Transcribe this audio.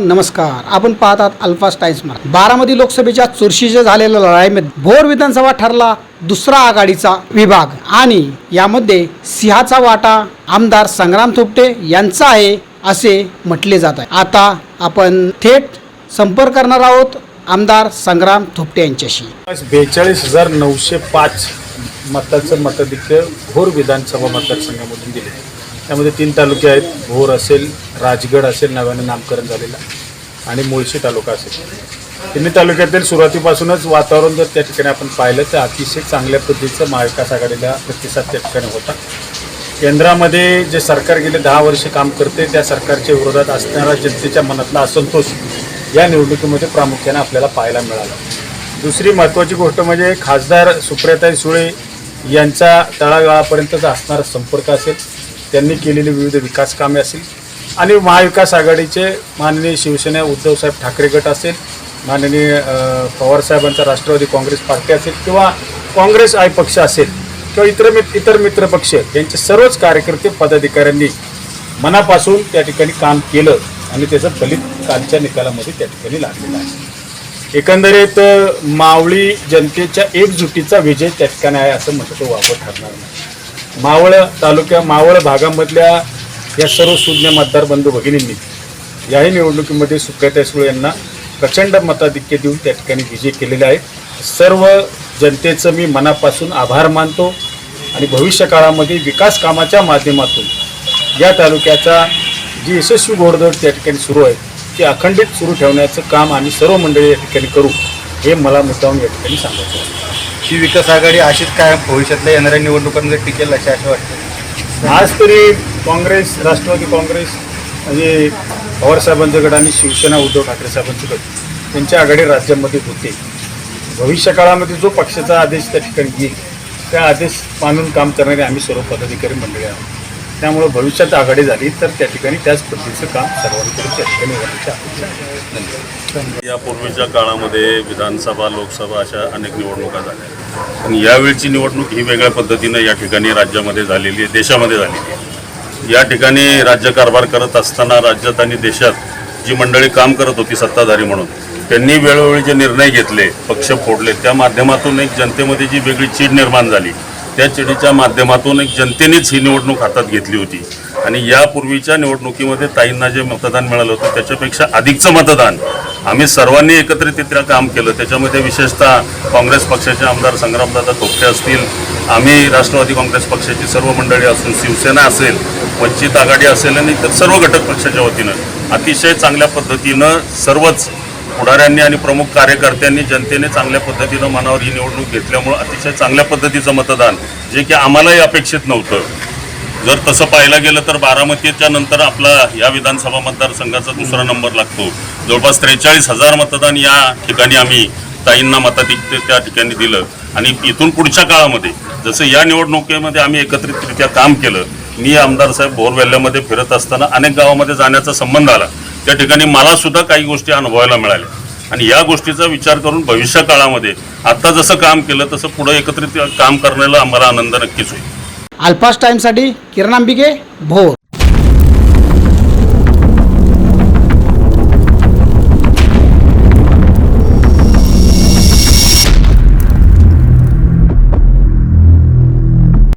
नमस्कार. आपण पाहतात अल्फा टाइम्स मार्क. बारामती लोकसभेच्या चुरशीच्या झालेल्या लढाईमध्ये भोर विधानसभा ठरला दुसरा आघाडीचा विभाग. आणि यामध्ये सिंहाचा वाटा आमदार संग्राम थोपटे यांचा आहे असे म्हटले जात आहे. आता आपण थेट संपर्क करणार आहोत आमदार संग्राम थोपटे यांच्याशी. बेचाळीस हजार नऊशे पाच मताचं मताधिक्य भोर विधानसभा मतदारसंघामधून दिले. त्यामध्ये तीन तालुके आहेत. भोर असेल राजगड असेल नव्याने नामकरण झालेला आणि मुळशी तालुका असेल. तिन्ही तालुक्यातील सुरुवातीपासूनच वातावरण जर त्या ठिकाणी आपण पाहिलं तर अतिशय चांगल्या पद्धतीचं महाविकास आघाडीला प्रतिसाद त्या ठिकाणी होता. केंद्रामध्ये जे सरकार गेले दहा वर्ष काम करते त्या सरकारच्या विरोधात असणारा जनतेच्या मनातला असंतोष या निवडणुकीमध्ये प्रामुख्याने आपल्याला पाहायला मिळाला. दुसरी महत्त्वाची गोष्ट म्हणजे खासदार सुप्रियाताई सुळे यांचा तळागाळापर्यंतचा असणारा संपर्क असेल. त्यांनी केलेली विविध विकास कामे असेल आणि महाविकास आघाडीचे माननीय शिवसेना उद्धवसाहेब ठाकरे गट असेल माननीय पवारसाहेबांचा राष्ट्रवादी काँग्रेस पार्टी असेल किंवा काँग्रेस आय पक्ष असेल किंवा इतर मित इतर मित्रपक्ष यांचे सर्वच कार्यकर्ते पदाधिकाऱ्यांनी मनापासून त्या ठिकाणी काम केलं आणि त्याचं फलित कालच्या निकालामध्ये त्या ठिकाणी लागलेलं आहे. एकंदरीत मावळी जनतेच्या एकजुटीचा विजय त्या ठिकाणी आहे असं म्हटलं तो वापर ठरणार नाही. मावळ तालुक्या मावळ भागामधल्या या सर्व सुज्ञ मतदार बंधू भगिनींनी याही निवडणुकीमध्ये सुप्रिया सुळे यांना प्रचंड मताधिक्य देऊन त्या ठिकाणी विजय केलेले आहेत. सर्व जनतेचं मी मनापासून आभार मानतो आणि भविष्य काळामध्ये विकास कामाच्या माध्यमातून या तालुक्याचा जी यशस्वी घोडदौड त्या ठिकाणी सुरू आहे ती अखंडित सुरू ठेवण्याचं काम आम्ही सर्व मंडळी या ठिकाणी करू हे मला मुद्दाहून या ठिकाणी सांगायचं आहे. ही विकास आघाडी अशीच काय भविष्यातल्या येणाऱ्या निवडणुकांमध्ये टिकेल असे आशा वाटते. आज तरी काँग्रेस राष्ट्रवादी काँग्रेस म्हणजे पवारसाहेबांचं गट आणि शिवसेना उद्धव ठाकरे साहेबांचं गट त्यांची आघाडी राज्यामध्ये होते. भविष्य काळामध्ये जो पक्षाचा आदेश त्या ठिकाणी येईल त्या आदेश मानून काम करणारे आम्ही सर्व पदाधिकारी मंडळी आहोत. त्यामुळं भविष्यात आघाडी झाली तर त्या ठिकाणी त्याच पद्धतीचं काम सर्वांकडे त्या ठिकाणी होण्याची अपेक्षा धन्यवाद. यापूर्वीच्या काळामध्ये विधानसभा लोकसभा अशा अनेक निवडणुका झाल्या. पण यावेळची निवडणूक ही वेगळ्या पद्धतीनं या ठिकाणी राज्यामध्ये झालेली आहे देशामध्ये झालेली आहे. या ठिकाणी राज्यकारभार करत असताना राज्यात आणि देशात जी मंडळी काम करत होती सत्ताधारी म्हणून त्यांनी वेळोवेळी जे निर्णय घेतले पक्ष फोडले त्या माध्यमातून एक जनतेमध्ये जी वेगळी चीड निर्माण झाली त्या चिडीच्या माध्यमातून एक जनतेनेच ही निवडणूक हातात घेतली होती. आणि यापूर्वीच्या निवडणुकीमध्ये ताईंना जे मतदान मिळालं होतं त्याच्यापेक्षा अधिकचं मतदान. आम्ही सर्वांनी एकत्रितरित्या काम केलं. त्याच्यामध्ये विशेषतः काँग्रेस पक्षाचे आमदार संग्रामदादा तोपटे असतील आम्ही राष्ट्रवादी काँग्रेस पक्षाची सर्व मंडळी असून शिवसेना असेल वंचित आघाडी असेल आणि इतर सर्व घटक पक्षाच्या वतीनं. अतिशय चांगल्या पद्धतीनं सर्वच पुढाऱ्यांनी आणि प्रमुख कार्यकर्त्यांनी जनतेने चांगल्या पद्धतीनं मनावर ही निवडणूक घेतल्यामुळं अतिशय चांगल्या पद्धतीचं मतदान जे की आम्हालाही अपेक्षित नव्हतं. जर तसं पाहायला गेलं तर बारामतीच्या नंतर आपला या विधानसभा मतदारसंघाचा दुसरा नंबर लागतो. जवळपास त्रेचाळीस हजार मतदान या ठिकाणी आम्ही ताईंना मताधिक्य त्या ठिकाणी दिलं. आणि इथून पुढच्या काळामध्ये जसं या निवडणुकीमध्ये आम्ही एकत्रितरित्या काम केलं मी आमदार साहेब भोरवेल्ल्यामध्ये फिरत असताना अनेक गावामध्ये जाण्याचा संबंध आला. त्या ठिकाणी मला सुद्धा काही गोष्टी अनुभवायला मिळाल्या. आणि या गोष्टीचा विचार करून भविष्य काळामध्ये आता जसं काम केलं तसं पुढं एकत्रित काम करण्याला आम्हाला आनंद नक्कीच होईल. अल्फास्ट टाईमसाठी किरण अंबिके भोर.